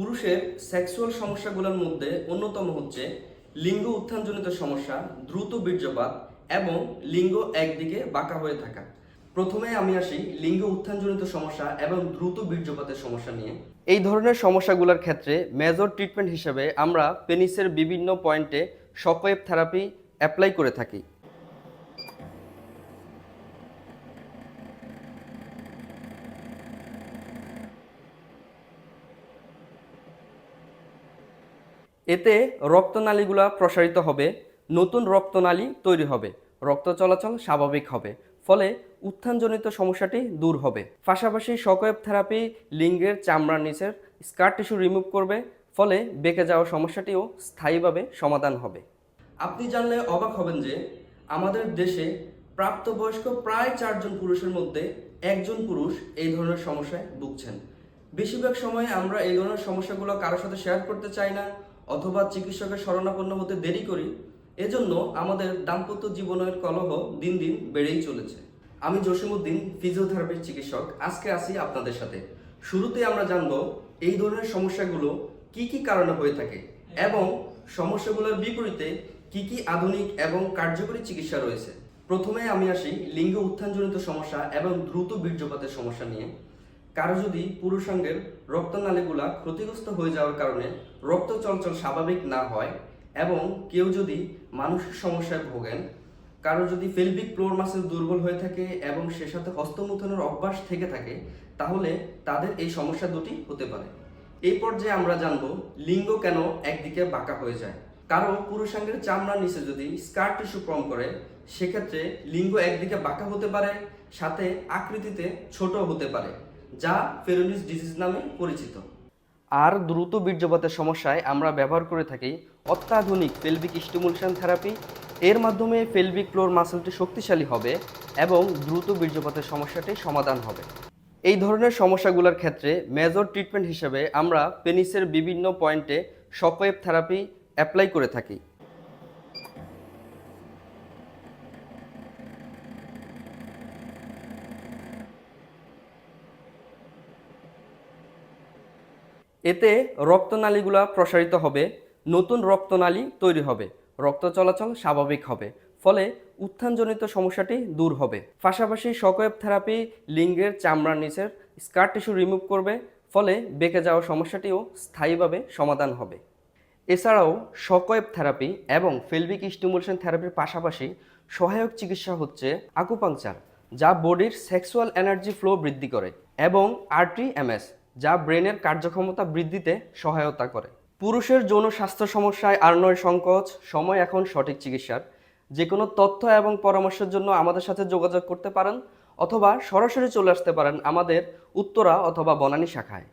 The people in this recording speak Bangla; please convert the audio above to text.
পুরুষের সেক্সুয়াল সমস্যাগুলোর মধ্যে অন্যতম হচ্ছে লিঙ্গ উত্থানজনিত সমস্যা, দ্রুত বীর্যপাত এবং লিঙ্গ একদিকে বাঁকা হয়ে থাকা। প্রথমে আমি আসি লিঙ্গ উত্থানজনিত সমস্যা এবং দ্রুত বীর্যপাতের সমস্যা নিয়ে। এই ধরনের সমস্যাগুলোর ক্ষেত্রে মেজর ট্রিটমেন্ট হিসেবে আমরা পেনিসের বিভিন্ন পয়েন্টে শকওয়েভ থেরাপি অ্যাপ্লাই করে থাকি। এতে রক্তনালীগুলো প্রসারিত হবে, নতুন রক্তনালী তৈরি হবে, রক্ত চলাচল স্বাভাবিক হবে, ফলে উত্থানজনিত সমস্যাটি দূর হবে। পাশাপাশি শকওয়েভ থেরাপি লিঙ্গের চামড়ার নিচের স্কার টিস্যু রিমুভ করবে, ফলে বেঁকে যাওয়া সমস্যাটিও স্থায়ীভাবে সমাধান হবে। আপনি জানলে অবাক হবেন যে আমাদের দেশে প্রাপ্তবয়স্ক প্রায় চারজন পুরুষের মধ্যে একজন পুরুষ এই ধরনের সমস্যায় ভুগছেন। বেশিরভাগ সময় আমরা এই ধরনের সমস্যাগুলো কারোর সাথে শেয়ার করতে চাই না অথবা চিকিৎসকের শরণাপন্ন হতে দেরি করি, এজন্য আমাদের দাম্পত্য জীবনের কলহ দিন দিন বেড়েই চলেছে। আমি জসিমউদ্দিন ফিজিওথেরাপির চিকিৎসক। আজকে আসি আপনাদের সাথে। শুরুতে আমরা জানব এই ধরনের সমস্যাগুলো কি কি কারণে হয়ে থাকে এবং সমস্যাগুলোর বিপরীতে কি কি আধুনিক এবং কার্যকরী চিকিৎসা রয়েছে। প্রথমে আমি আসি লিঙ্গ উত্থানজনিত সমস্যা এবং দ্রুত বীর্যপাতের সমস্যা নিয়ে। কারও যদি পুরুষাঙ্গের রক্তনালীগুলা ক্ষতিগ্রস্ত হয়ে যাওয়ার কারণে রক্ত চলাচল স্বাভাবিক না হয় এবং কেউ যদি মানসিক সমস্যায় ভোগেন, কারও যদি ফেলবিক ফ্লোর মাসেল দুর্বল হয়ে থাকে এবং সে সাথে হস্তমুথনের অভ্যাস থেকে থাকে, তাহলে তাদের এই সমস্যা দুটি হতে পারে। এই পর্যায়ে আমরা জানব লিঙ্গ কেন একদিকে বাঁকা হয়ে যায়। কারও পুরুষাঙ্গের চামড়ার নিচে যদি স্কার টিস্যু কম করে, সেক্ষেত্রে লিঙ্গ একদিকে বাঁকা হতে পারে, সাথে আকৃতিতে ছোট হতে পারে। যা ফেরোনিস ডিজিজ নামে পরিচিত। আর দ্রুত বীর্যপাতের সমস্যায় আমরা ব্যবহার করে থাকি অত্যাধুনিক পেলভিক স্টিমুলেশন থেরাপি। এর মাধ্যমে পেলভিক ফ্লোর মাসেলটি শক্তিশালী হবে এবং দ্রুত বীর্যপাতের সমস্যাটি সমাধান হবে। এই ধরনের সমস্যাগুলোর ক্ষেত্রে মেজর ট্রিটমেন্ট হিসেবে আমরা পেনিসের বিভিন্ন পয়েন্টে শকওয়েভ থেরাপি অ্যাপ্লাই করে থাকি। এতে রক্তনালীগুলো প্রসারিত হবে, নতুন রক্তনালী তৈরি হবে, রক্ত চলাচল স্বাভাবিক হবে, ফলে উত্থানজনিত সমস্যাটি দূর হবে। পাশাপাশি শকওয়েভ থেরাপি লিঙ্গের চামড়ার নিচের স্কার টিস্যু রিমুভ করবে, ফলে বেঁকে যাওয়া সমস্যাটিও স্থায়ীভাবে সমাধান হবে। এছাড়াও শকওয়েভ থেরাপি এবং ফেলভিক স্টিমুলেশন থেরাপির পাশাপাশি সহায়ক চিকিৎসা হচ্ছে আকুপাংচার, যা বডির সেক্সুয়াল এনার্জি ফ্লো বৃদ্ধি করে, এবং আরটিএমএস যা ব্রেনের কার্যক্ষমতা বৃদ্ধিতে সহায়তা করে। পুরুষের যৌন স্বাস্থ্য সমস্যায় আর নয় সংকোচ, সময় এখন সঠিক চিকিৎসার। যে কোনো তথ্য এবং পরামর্শের জন্য আমাদের সাথে যোগাযোগ করতে পারেন অথবা সরাসরি চলে আসতে পারেন আমাদের উত্তরা অথবা বনানী শাখায়।